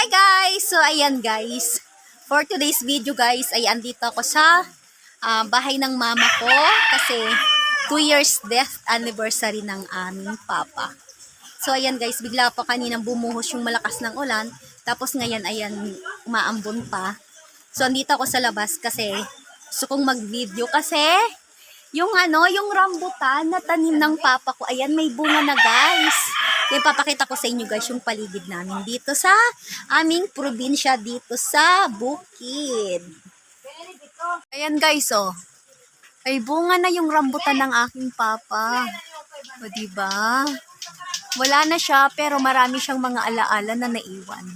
Hi guys! So ayan guys, for today's video guys ay andito ako sa ah, bahay ng mama ko kasi 2 years death anniversary ng aming papa. So ayan guys, bigla po kaninang bumuhos yung malakas ng ulan tapos ngayon ayan umaambon pa. So andito ako sa labas kasi gusto kong mag-video kasi yung ano, yung rambutan na tanim ng papa ko, ayan may bunga na guys. Kaya papakita ko sa inyo guys yung paligid namin dito sa aming probinsya dito sa Bukid. Ayan guys oh. Ay bunga na yung rambutan ng aking papa. O diba? Wala na siya pero marami siyang mga alaala na naiwan.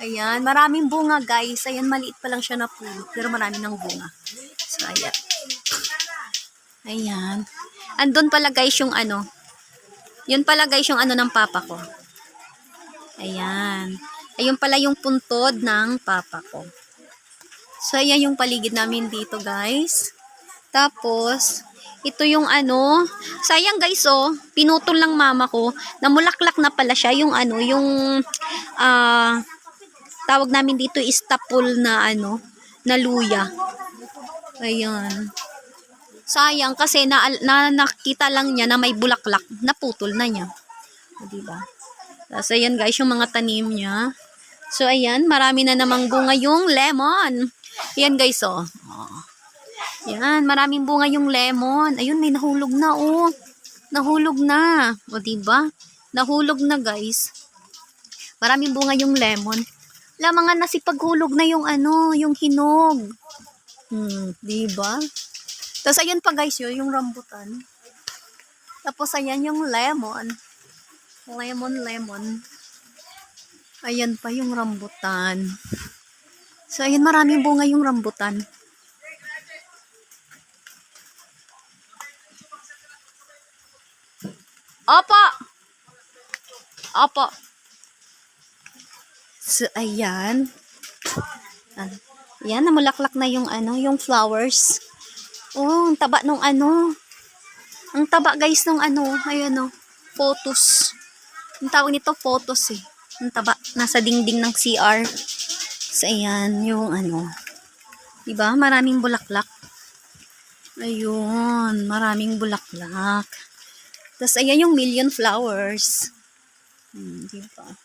Ayan, maraming bunga guys. Ayan, maliit pa lang siya na puno pero marami ng bunga. So ayan. Ayan. Andun pala guys yung ano, yun pala guys yung ano ng papa ko. Ayan. Ayun pala yung puntod ng papa ko. So, ayan yung paligid namin dito guys. Tapos, ito yung ano, sayang guys oh, pinutol lang mama ko, namulaklak na pala siya, yung ano, yung, ah, tawag namin dito is tapul na ano, na luya. Ayan. Sayang kasi na, na nakita lang niya na may bulaklak, naputol na niya. O, diba? Tapos ayan guys, yung mga tanim niya. So ayan, marami na namang bunga yung lemon. Ayan guys, oh. oh. Yan, maraming bunga yung lemon. Ayun, may nahulog na, oh. Nahulog na. O, diba? Nahulog na, guys. Maraming bunga yung lemon. Wala, mga nasipaghulog na yung ano, yung hinog. Hmm, diba? Tapos ayan pa guys yun, yung rambutan. Tapos ayan yung lemon. Lemon, lemon. Ayan pa yung rambutan. So ayan, maraming bunga yung rambutan. Opo! Opo. So ayan. Ayan, namulaklak na yung ano, yung flowers. Oh, ang taba nung ano. Ang taba guys nung ano, ayan oh, photos. Ang tawag nito photos eh. Ang taba, nasa dingding ng CR. So, ayan, yung ano. Diba? Maraming bulaklak. Ayun, maraming bulaklak. Tapos, ayan yung million flowers. Hmm, diba?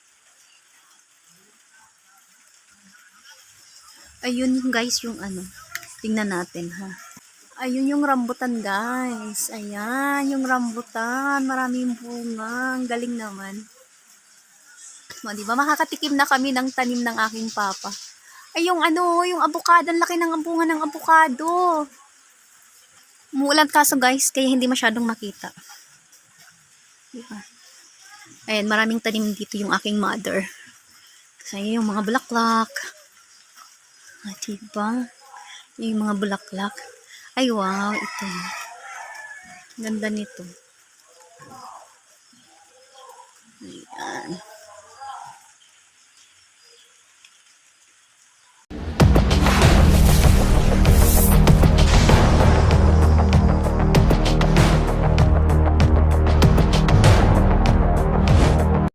Ayun guys, yung ano. Tingnan natin ha. Ayun yung rambutan guys. Ayan, yung rambutan. Maraming bunga. Ang galing naman. O, di ba? Makakatikim na kami ng tanim ng aking papa. Ay, yung ano, yung abukado. Ang laki ng bunga ng abukado. Muulan kaso guys, kaya hindi masyadong makita. Di ba? Ayan, maraming tanim dito yung aking mother. Kasi yung mga bulaklak. Ah, diba? Yung mga bulaklak. Ay, wow, ito. Ganda nito. Ayan.